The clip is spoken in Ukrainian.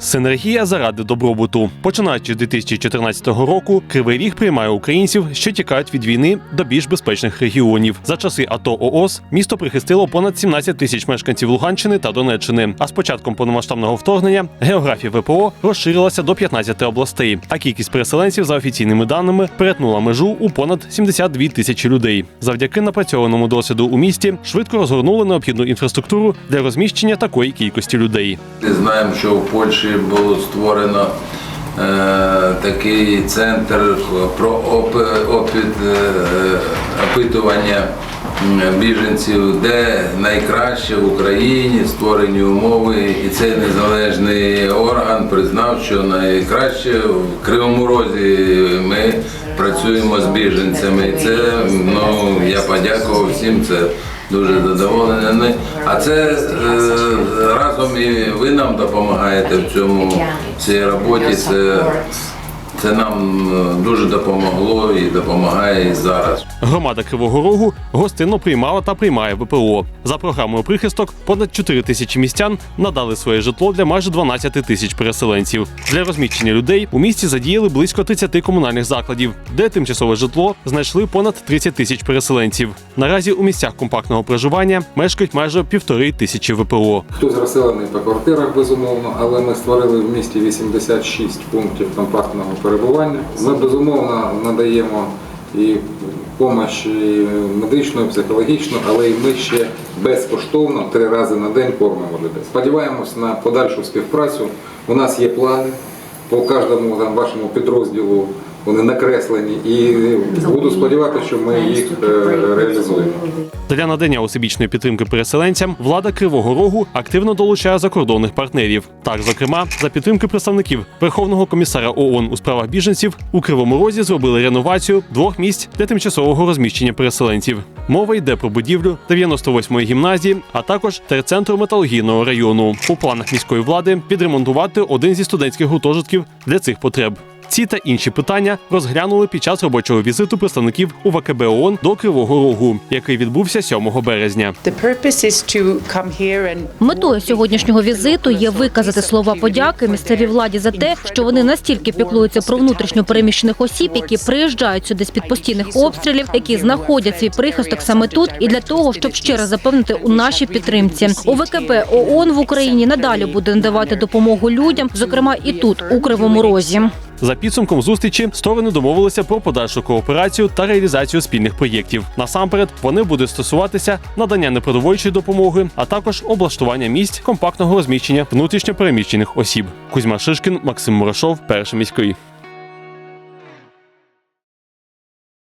Синергія заради добробуту. Починаючи з 2014 року, Кривий Ріг приймає українців, що тікають від війни до більш безпечних регіонів. За часи АТО ООС місто прихистило понад 17 тисяч мешканців Луганщини та Донеччини. А з початком повномасштабного вторгнення географія ВПО розширилася до 15 областей, а кількість переселенців за офіційними даними перетнула межу у понад 72 тисячі людей. Завдяки напрацьованому досвіду у місті швидко розгорнули необхідну інфраструктуру для розміщення такої кількості людей. Ми знаємо, що в Польщі було створено е, такий центр про оп- опит, е, опитування біженців, де найкраще в Україні створені умови, і цей незалежний орган признав, що найкраще в Кривому Розі ми працюємо з біженцями. Це ну я подякував всім. Це дуже задоволений. А це е, разом і ви нам допомагаєте в цьому в цій роботі. Це, це нам е, дуже допомогло і допомагає і зараз. Громада Кривого Рогу гостинно приймала та приймає ВПО. За програмою прихисток понад 4 тисячі містян надали своє житло для майже 12 тисяч переселенців. Для розміщення людей у місті задіяли близько 30 комунальних закладів, де тимчасове житло знайшли понад 30 тисяч переселенців. Наразі у місцях компактного проживання мешкають майже півтори тисячі ВПО. Хтось розселений по квартирах, безумовно, але ми створили в місті 86 пунктів компактного перебування. Ми безумовно надаємо і допомогу і медичну, і психологічну, але і ми ще безкоштовно три рази на день кормимо людей. Сподіваємось на подальшу співпрацю. У нас є плани по кожному там, вашому підрозділу. Вони накреслені, і буду сподіватися, що ми їх е, реалізуємо. Для надання усебічної підтримки переселенцям влада Кривого Рогу активно долучає закордонних партнерів. Так, зокрема, за підтримки представників Верховного комісара ООН у справах біженців у Кривому Розі зробили реновацію двох місць для тимчасового розміщення переселенців. Мова йде про будівлю 98-ї гімназії, а також терцентру металургійного району. У планах міської влади підремонтувати один зі студентських гуртожитків для цих потреб. Ці та інші питання розглянули під час робочого візиту представників УВКБ ООН до Кривого Рогу, який відбувся 7 березня. Метою сьогоднішнього візиту є виказати слова подяки місцевій владі за те, що вони настільки піклуються про внутрішньо переміщених осіб, які приїжджають сюди з під постійних обстрілів, які знаходять свій прихисток саме тут, і для того, щоб ще раз запевнити у нашій підтримці. УВКБ ООН в Україні надалі буде надавати допомогу людям, зокрема і тут, у Кривому Розі. За підсумком зустрічі сторони домовилися про подальшу кооперацію та реалізацію спільних проєктів. Насамперед, вони будуть стосуватися надання непродовольчої допомоги, а також облаштування місць компактного розміщення внутрішньопереміщених осіб. Кузьма Шишкін, Максим Мурашов, перший міський.